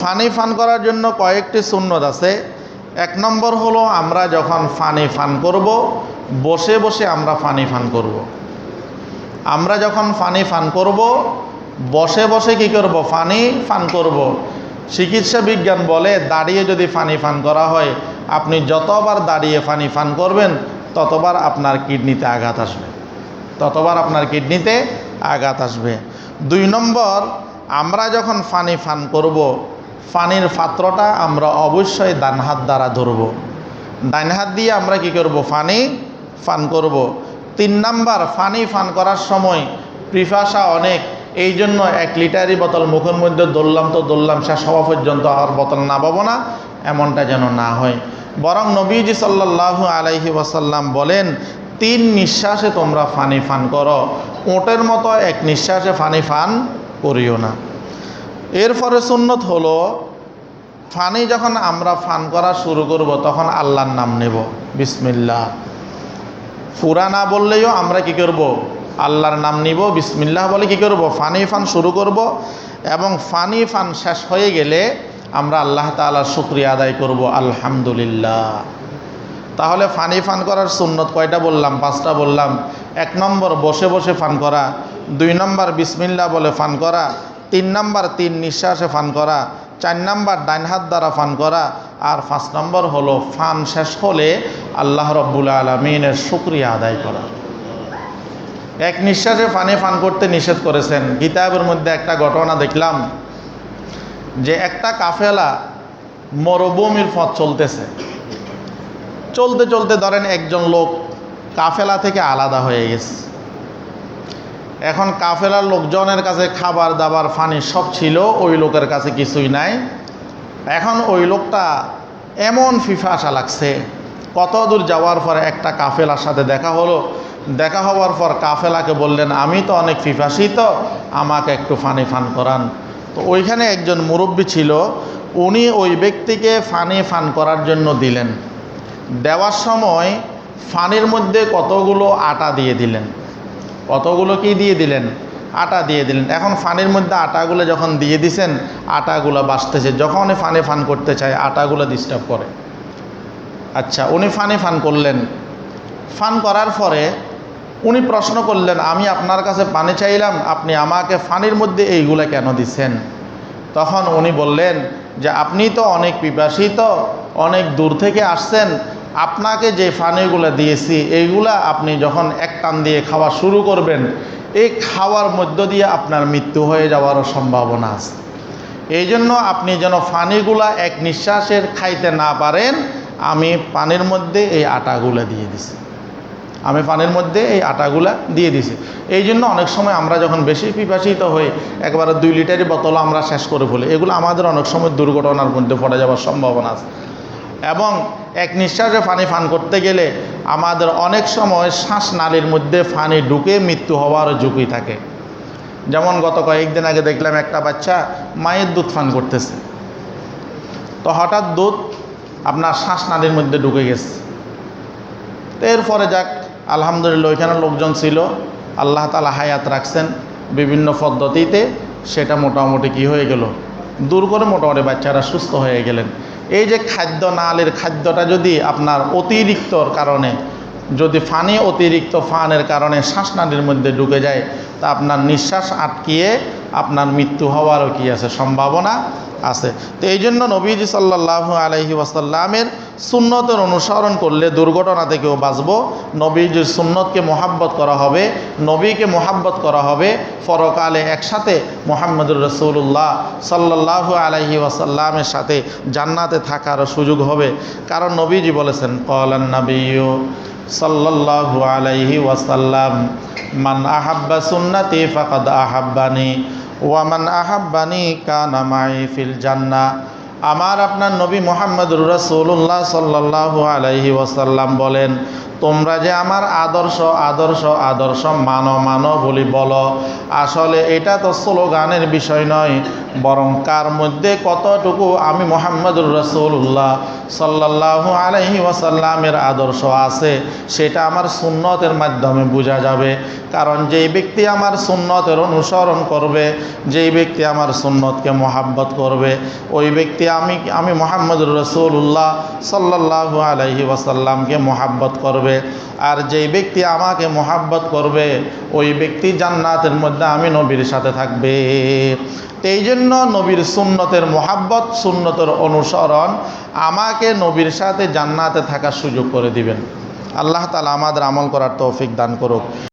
Funny fun করার জন্য কয়েকটি সুন্নত আছে এক নম্বর হলো, আমরা যখন ফানি ফান করব, বসে বসে আমরা ফানি ফান করব। আমরা যখন ফানি ফান করব, বসে বসে কি করব ফানি ফান করব। চিকিৎসা বিজ্ঞান বলে, দাঁড়িয়ে যদি ফানি ফান করা হয়, আপনি যতবার দাঁড়িয়ে ফানি ফান করবেন, ততবার আপনার কিডনিতে আঘাত আসবে ততবার আপনার কিডনিতে আঘাত আসবে দুই নম্বর, আমরা যখন ফানি ফান করব ফানির পাত্রটা আমরা অবশ্যই ডান হাত দ্বারা ধরব। ডান হাত দিয়ে আমরা কি করব? ফানি ফান করব। তিন নাম্বার, ফানি ফান করার সময় পিপাসা অনেক। এই জন্য এক লিটারই বোতল মুখের মধ্যে দৌড়লাম তো দৌড়লাম শেষ হওয়া পর্যন্ত আর বোতল না পাবো না, এমনটা যেন না হয়। বরং নবীজি সাল্লাল্লাহু আলাইহি ওয়াসাল্লাম বলেন, তিন নিঃশ্বাসে তোমরা ফানি ফান করো। ওটের মতো এক নিঃশ্বাসে ফানি ফান করিও না। এরপরে সুন্নত হলো, ফানি যখন আমরা ফান করা শুরু করব, তখন আল্লাহর নাম নেব। বিসমিল্লাহ। ফুরা না বললেও আমরা কি করব? আল্লাহর নাম নিব, বিসমিল্লাহ বলে কি করব? ফানি ফান শুরু করব এবং ফানি ফান শেষ হয়ে গেলে আমরা আল্লাহ তালার শুক্রিয়া আদায় করব, আলহামদুলিল্লাহ। তাহলে ফানি ফান করার সুন্নত কয়টা বললাম? পাঁচটা বললাম। এক নম্বর, বসে বসে ফান করা। দুই নম্বর বিসমিল্লা বলে ফান করা। তিন নম্বর তিন নিঃশ্বাসে ফান করা, চার নাম্বার ডাইন হাত দ্বারা ফান করা, আর পাঁচ নম্বর হলো ফান শেষ হলে আল্লাহ রব্বুল আলমিনের শুক্রিয়া আদায় করা। এক নিঃশ্বাসে ফানে ফান করতে নিষেধ করেছেন। গীতাবের মধ্যে একটা ঘটনা দেখলাম যে একটা কাফেলা মরুভূমির পথ চলতেছে। চলতে চলতে ধরেন একজন লোক কাফেলা থেকে আলাদা হয়ে গেছে। এখন কাফেলার লোকজনের কাছে খাবার দাবার ফানি সব ছিল, ওই লোকের কাছে কিছুই নাই। এখন ওই লোকটা এমন ফিফাসা লাগছে, কত দূর যাওয়ার পর একটা কাফেলার সাথে দেখা হলো। দেখা হওয়ার পর কাফেলাকে বললেন, আমি তো অনেক ফিফাসি তো, আমাকে একটু ফানি ফান করান। তো ওইখানে একজন মুরব্বী ছিল, উনি ওই ব্যক্তিকে ফানি ফান করার জন্য দিলেন। দেওয়ার সময় ফানির মধ্যে কতগুলো আটা দিয়ে দিলেন। কতগুলো কি দিয়ে দিলেন? আটা দিয়ে দিলেন। এখন ফানির মধ্যে আটাগুলো যখন দিয়ে দিছেন, আটাগুলো বাঁচতেছে। যখন ফানে ফান করতে চায়, আটাগুলো ডিস্টার্ব করে। আচ্ছা উনি ফানে ফান করলেন। ফান করার পরে উনি প্রশ্ন করলেন, আমি আপনার কাছে পানি চাইলাম, আপনি আমাকে ফানির মধ্যে এইগুলো কেন দিচ্ছেন তখন উনি বললেন যে, আপনি তো অনেক পিপাসিত, অনেক দূর থেকে আসছেন আপনাকে যে ফানিগুলো দিয়েছি, এইগুলা আপনি যখন এক টান দিয়ে খাওয়া শুরু করবেন, এই খাওয়ার মধ্য দিয়ে আপনার মৃত্যু হয়ে যাওয়ারও সম্ভাবনা আছে। এই জন্য আপনি যেন ফানিগুলা এক নিঃশ্বাসের খাইতে না পারেন, আমি পানির মধ্যে এই আটাগুলা দিয়ে দিছি। আমি পানির মধ্যে এই আটাগুলা দিয়ে দিছি। এই জন্য অনেক সময় আমরা যখন বেশি পিপাসিত হই, একবারে দুই লিটারের বোতল আমরা শেষ করে ফেলি। এগুলো আমাদের অনেক সময় দুর্ঘটনার মধ্যে পড়ে যাওয়ার সম্ভাবনা আছে। এবং এক নিঃশ্বাসে পানি পান করতে গেলে আমাদের অনেক সময় শ্বাস নালীর মধ্যে পানি ঢুকে মৃত্যু হওয়ার ঝুঁকি থাকে। যেমন গত কয়েকদিন আগে দেখলাম একটা বাচ্চা মায়ের দুধ পান করতেছে। তো হঠাৎ দুধ আপনার শ্বাস নালীর মধ্যে ঢুকে গেছে। তো এরপরে যাক, আলহামদুলিল্লাহ ওইখানে লোকজন ছিল, আল্লাহ তালা হায়াত রাখছেন। বিভিন্ন পদ্ধতিতে সেটা মোটামুটি কি হয়ে গেল? দূর করে মোটামুটি বাচ্চারা সুস্থ হয়ে গেলেন। এই যে খাদ্য নালের খাদ্যটা যদি আপনার অতিরিক্তর কারণে, যদি ফানি অতিরিক্ত ফানের কারণে শ্বাসনালীর মধ্যে ঢুকে যায়, তা আপনার নিঃশ্বাস আটকিয়ে আপনার মৃত্যু হওয়ারও কি আছে সম্ভাবনা? আছে। তো এই জন্য নবীজি সাল্লাহ আলহি ওয়াসাল্লামের সুন্নতের অনুসরণ করলে দুর্ঘটনা থেকেও বাঁচব, নবীজির সুন্নতকে মোহাব্বত করা হবে, নবীকে মোহাব্বত করা হবে, পরকালে একসাথে মোহাম্মদুর রসুল্লাহ সাল্লাহ আলহি ওয়াসাল্লামের সাথে জান্নাতে থাকার সুযোগ হবে। কারণ নবীজি বলেছেন কলান নবী সাল্লাল্লাহু আলাইহি ওয়াসাল্লাম, মান আহাব্বা সুন্নতি ফাকাদ আহাব্বানি। ওয়ামান আহাব্বানি কানামাই ফিল জান্না আমার আপনার নবী মোহাম্মদুর রসুল্লাহ সাল্লাহ আলহি ওয়াসাল্লাম বলেন, তোমরা যে আমার আদর্শ আদর্শ আদর্শ মানো মানো বলি বলো। আসলে এটা তো স্লোগানের বিষয় নয়। বরং কার মধ্যে কতটুকু আমি মোহাম্মদুর রসুল্লাহ সাল্লাহ আলহি ওয়াসাল্লামের আদর্শ আছে, সেটা আমার সুন্নতের মাধ্যমে বোঝা যাবে। কারণ যেই ব্যক্তি আমার সুন্নতের অনুসরণ করবে, যেই ব্যক্তি আমার সুন্নতকে মোহাব্বত করবে, ওই ব্যক্তি আমি আমি মোহাম্মদুর রসুল্লাহ সাল্লাহ আলহি ওয়াসাল্লামকে মোহাব্বত করবে। আর যেই ব্যক্তি আমাকে মোহাব্বত করবে, ওই ব্যক্তি জান্নাতের মধ্যে আমি নবীর সাথে থাকবে। এই জন্য নবীর সুন্নতের মোহাব্বত, সুন্নতের অনুসরণ আমাকে নবীর সাথে জান্নাতে থাকার সুযোগ করে দিবেন। আল্লাহ তালা আমাদের আমল করার তৌফিক দান করুক।